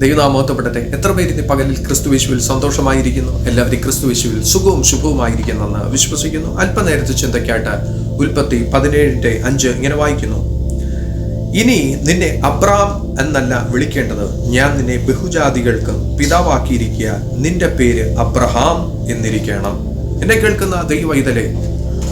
ദൈവനാമോത്തപ്പെടട്ടെ എത്ര പേര് ഇന്ന് പകലിൽ ക്രിസ്തുവേശുവിൽ സന്തോഷമായിരിക്കുന്നു? എല്ലാവരും ക്രിസ്തുവേശുവിൽ സുഖവും ശുഭവുമായിരിക്കുന്നെന്ന് വിശ്വസിക്കുന്നു. അല്പനേരത്തെ ചിന്തയ്ക്കായിട്ട് ഉൽപ്പത്തി പതിനേഴിന്റെ അഞ്ച് ഇങ്ങനെ വായിക്കുന്നു. ഇനി നിന്നെ അബ്രാം എന്നല്ല വിളിക്കേണ്ടത്. ഞാൻ നിന്നെ ബഹുജാതികൾക്ക് പിതാവാക്കിയിരിക്കുക. നിന്റെ പേര് അബ്രഹാം എന്നിരിക്കണം. എന്നെ കേൾക്കുന്ന ദൈവൈതലെ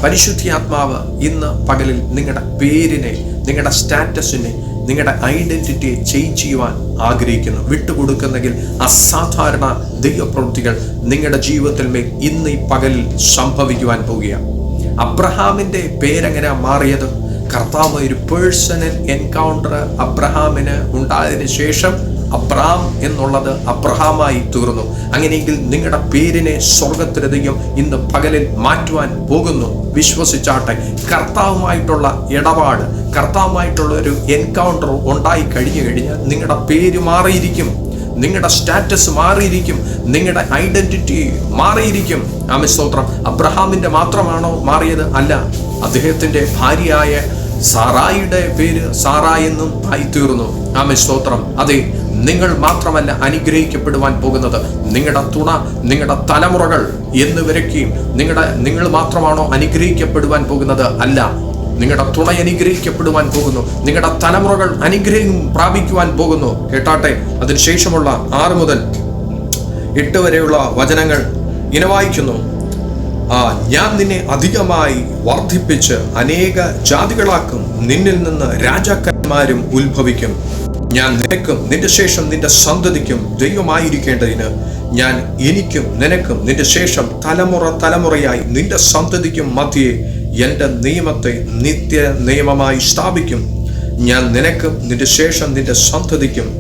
പരിശുദ്ധിയാത്മാവ് ഇന്ന് പകലിൽ നിങ്ങളുടെ പേരിനെ നിങ്ങളുടെ സ്റ്റാറ്റസിനെ നിങ്ങളുടെ ഐഡന്റിറ്റിയെ ചേഞ്ച് ചെയ്യുവാൻ ആഗ്രഹിക്കുന്നു. വിട്ടുകൊടുക്കുന്നെങ്കിൽ അസാധാരണ ദൈവപ്രവൃത്തികൾ നിങ്ങളുടെ ജീവിതത്തിൽ മേൽ ഇന്ന് ഈ പകലിൽ സംഭവിക്കുവാൻ പോവുകയാണ്. അബ്രഹാമിന്റെ പേരെങ്ങനെ മാറിയത്? കർത്താവ് ഒരു പേഴ്സണൽ എൻകൗണ്ടർ അബ്രഹാമിന് ഉണ്ടായതിന് ശേഷം അബ്രഹാം എന്നുള്ളത് അബ്രഹാമായി തീർന്നു. അങ്ങനെയെങ്കിൽ നിങ്ങളുടെ പേരിനെ സ്വർഗത്തിലധികം ഇന്ന് പകലിൽ മാറ്റുവാൻ പോകുന്നു. വിശ്വസിച്ചാട്ടെ കർത്താവുമായിട്ടുള്ള ഇടപാട് കർത്താവുമായിട്ടുള്ള ഒരു എൻകൗണ്ടർ ഉണ്ടായി കഴിഞ്ഞു കഴിഞ്ഞാൽ നിങ്ങളുടെ പേര് മാറിയിരിക്കും. നിങ്ങളുടെ സ്റ്റാറ്റസ് മാറിയിരിക്കും. നിങ്ങളുടെ ഐഡന്റിറ്റി മാറിയിരിക്കും. ആമേ അബ്രഹാമിന്റെ മാത്രമാണോ മാറിയത്? അല്ല. അദ്ദേഹത്തിന്റെ ഭാര്യയായ സാറായിയുടെ പേര് സാറ എന്നും ആയിത്തീർന്നു. ആമേ സ്തോത്രം. അതെ നിങ്ങൾ മാത്രമല്ല അനുഗ്രഹിക്കപ്പെടുവാൻ പോകുന്നത്. നിങ്ങളുടെ തുണ നിങ്ങളുടെ തലമുറകൾ എന്നിവരൊക്കെയും നിങ്ങളുടെ നിങ്ങൾ മാത്രമാണോ അനുഗ്രഹിക്കപ്പെടുവാൻ പോകുന്നത്? അല്ല നിങ്ങളുടെ തുണ അനുഗ്രഹിക്കപ്പെടുവാൻ പോകുന്നു. നിങ്ങളുടെ തലമുറകൾ അനുഗ്രഹം പ്രാപിക്കുവാൻ പോകുന്നു. കേട്ടാട്ടെ അതിനുശേഷമുള്ള ആറ് മുതൽ എട്ട് വരെയുള്ള വചനങ്ങൾ ഇനവായിക്കുന്നു ഞാൻ നിന്നെ അധികമായി വർദ്ധിപ്പിച്ച് അനേക ജാതികളാക്കും. നിന്നിൽ നിന്ന് രാജാക്കന്മാരും ഉത്ഭവിക്കും. ഞാൻ നിനക്കും നിന്റെ ശേഷം നിന്റെ സന്തതിക്കും ദൈവമായിരിക്കേണ്ടതിന് ഞാൻ എനിക്കും നിനക്കും നിന്റെ ശേഷം തലമുറ തലമുറയായി നിന്റെ സന്തതിക്കും മധ്യേ എന്റെ നിയമത്തെ നിത്യ നിയമമായി സ്ഥാപിക്കും. ഞാൻ നിനക്കും നിന്റെ ശേഷം നിന്റെ സന്തതിക്കും.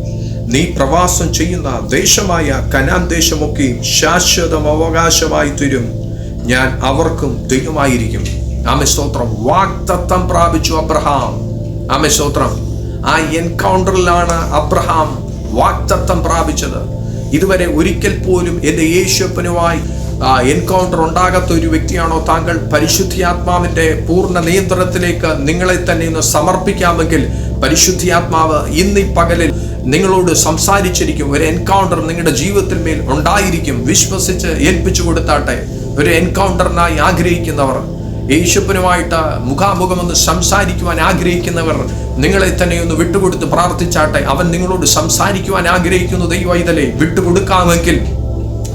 നീ പ്രവാസം ചെയ്യുന്ന ദേശമായ കനാൻ ദേശമൊക്കെയും ശാശ്വതം അവകാശമായി തരും. ഞാൻ അവർക്കും ദൈവമായിരിക്കും. ആമെ സ്തോത്രം. വാക്തത്വം പ്രാപിച്ചു അബ്രഹാം. ആമെ സ്തോത്രം. ആ എൻകൗണ്ടറിലാണ് അബ്രഹാം വാക്തത്വം പ്രാപിച്ചത്. ഇതുവരെ ഒരിക്കൽ പോലും എന്റെ യേശുപ്പനുമായി എൻകൗണ്ടർ ഉണ്ടാകാത്ത ഒരു വ്യക്തിയാണോ? താങ്കൾ പരിശുദ്ധിയാത്മാവിന്റെ പൂർണ നിയന്ത്രണത്തിലേക്ക് നിങ്ങളെ തന്നെ ഒന്ന് സമർപ്പിക്കാമെങ്കിൽ പരിശുദ്ധിയാത്മാവ് ഇന്ന് പകലിൽ നിങ്ങളോട് സംസാരിച്ചിരിക്കും. ഒരു എൻകൗണ്ടർ നിങ്ങളുടെ ജീവിതത്തിൽ മേൽ ഉണ്ടായിരിക്കും. വിശ്വസിച്ച് ഏൽപ്പിച്ചു കൊടുത്താട്ടെ. ഒരു എൻകൗണ്ടറിനായി ആഗ്രഹിക്കുന്നവർ യേശുപ്പനുമായിട്ട് മുഖാമുഖം ഒന്ന് സംസാരിക്കുവാൻ ആഗ്രഹിക്കുന്നവർ നിങ്ങളെ തന്നെ ഒന്ന് വിട്ടുകൊടുത്ത് പ്രാർത്ഥിച്ചാട്ടെ. അവൻ നിങ്ങളോട് സംസാരിക്കുവാൻ ആഗ്രഹിക്കുന്നു ദൈവൈതലെ വിട്ടുകൊടുക്കാമെങ്കിൽ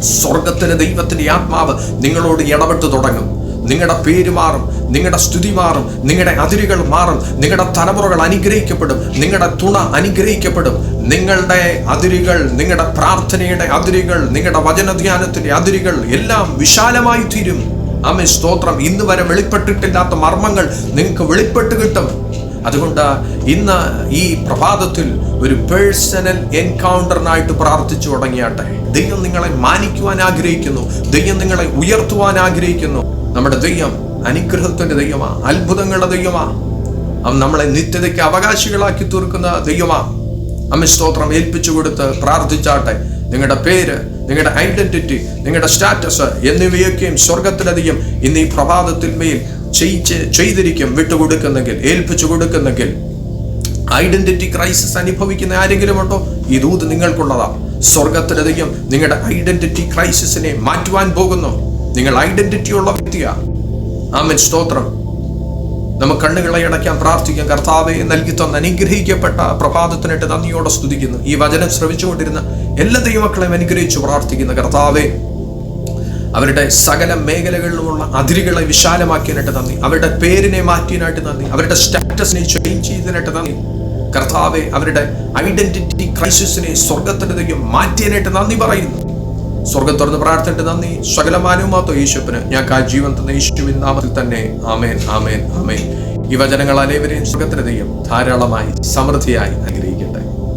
സ്വർഗത്തിന് ദൈവത്തിന്റെ ആത്മാവ് നിങ്ങളോട് ഇടപെട്ട് തുടങ്ങും. നിങ്ങളുടെ പേര് മാറും നിങ്ങളുടെ സ്തുതി മാറും നിങ്ങളുടെ അതിരുകൾ മാറും നിങ്ങളുടെ തലമുറകൾ അനുഗ്രഹിക്കപ്പെടും നിങ്ങളുടെ തുണ അനുഗ്രഹിക്കപ്പെടും. നിങ്ങളുടെ അതിരുകൾ നിങ്ങളുടെ പ്രാർത്ഥനയുടെ അതിരുകൾ നിങ്ങളുടെ വചനധ്യാനത്തിന്റെ അതിരുകൾ എല്ലാം വിശാലമായി തീരും. അമ്മ സ്തോത്രം. ഇന്ന് വരെ വെളിപ്പെട്ടിട്ടില്ലാത്ത മർമ്മങ്ങൾ നിങ്ങൾക്ക് വെളിപ്പെട്ട് കിട്ടും. അതുകൊണ്ട് ഇന്ന് ഈ പ്രഭാതത്തിൽ ഒരു പേഴ്സണൽ എൻകൗണ്ടറിനായിട്ട് പ്രാർത്ഥിച്ചു തുടങ്ങിയാട്ടെ. ദൈവം നിങ്ങളെ മാനിക്കുവാൻ ആഗ്രഹിക്കുന്നു. ദൈവം നിങ്ങളെ ഉയർത്തുവാൻ ആഗ്രഹിക്കുന്നു. നമ്മുടെ ദൈവം അനുഗ്രഹത്തിന്റെ ദൈവമാ അത്ഭുതങ്ങളുടെ ദൈവമാ. നമ്മളെ നിത്യതയ്ക്ക് അവകാശികളാക്കി തീർക്കുന്ന ദൈവമാ. അമ്മ സ്തോത്രം. ഏൽപ്പിച്ചു കൊടുത്ത് പ്രാർത്ഥിച്ചാട്ടെ. നിങ്ങളുടെ പേര് നിങ്ങളുടെ ഐഡന്റിറ്റി നിങ്ങളുടെ സ്റ്റാറ്റസ് എന്നിവയൊക്കെയും സ്വർഗത്തിലധികം ഇന്ന് ഈ പ്രഭാതത്തിൽ മേൽ ചെയ്യിച്ച് ചെയ്തിരിക്കും. വിട്ടുകൊടുക്കുന്നെങ്കിൽ ഏൽപ്പിച്ചു കൊടുക്കുന്നെങ്കിൽ. ഐഡന്റിറ്റി ക്രൈസിസ് അനുഭവിക്കുന്ന ആരെങ്കിലും ഉണ്ടോ? ഈ ദൂത് നിങ്ങൾക്കുള്ളതാ. സ്വർഗത്തിലധികം നിങ്ങളുടെ ഐഡന്റിറ്റി ക്രൈസിസിനെ മാറ്റുവാൻ പോകുന്നു. നിങ്ങൾ ഐഡന്റിറ്റി ഉള്ള വ്യക്തിയാ. ആമൻ. സ്തോത്രം. നമുക്ക് കണ്ണുകളെ അടയ്ക്കാൻ പ്രാർത്ഥിക്കാം കർത്താവെ നൽകി തന്ന അനുഗ്രഹിക്കപ്പെട്ട പ്രഭാതത്തിനായിട്ട് നന്ദിയോടെ സ്തുതിക്കുന്നു. ഈ വചനം ശ്രമിച്ചുകൊണ്ടിരുന്ന എല്ലാ ദൈവക്കളെയും അനുഗ്രഹിച്ചു പ്രാർത്ഥിക്കുന്ന കർത്താവെ അവരുടെ സകല മേഖലകളിലുമുള്ള അതിരുകളെ വിശാലമാക്കിയതിനായിട്ട് നന്ദി. അവരുടെ പേരിനെ മാറ്റിയതിനായിട്ട് നന്ദി. അവരുടെ സ്റ്റാറ്റസിനെ ചേഞ്ച് ചെയ്തതിനായിട്ട് നന്ദി. കർത്താവെ അവരുടെ ഐഡന്റിറ്റി ക്രൈസിസിനെ സ്വർഗത്തിന്റെ മാറ്റിയതിനായിട്ട് നന്ദി പറയുന്നു. സ്വർഗം തുറന്ന് പ്രാർത്ഥനയുടെ നന്ദി. സകലമാനവുമാത്തോ യേശുപ്പിന് ഞാൻ ആ ജീവൻ തന്ന യേശുവിൻ നാമത്തിൽ തന്നെ. ആമേൻ ആമേൻ ആമേൻ. ഈ വചനങ്ങൾ അനേവരെയും സ്വർഗത്തിന് ധാരാളമായി സമൃദ്ധിയായി അനുഗ്രഹിക്കും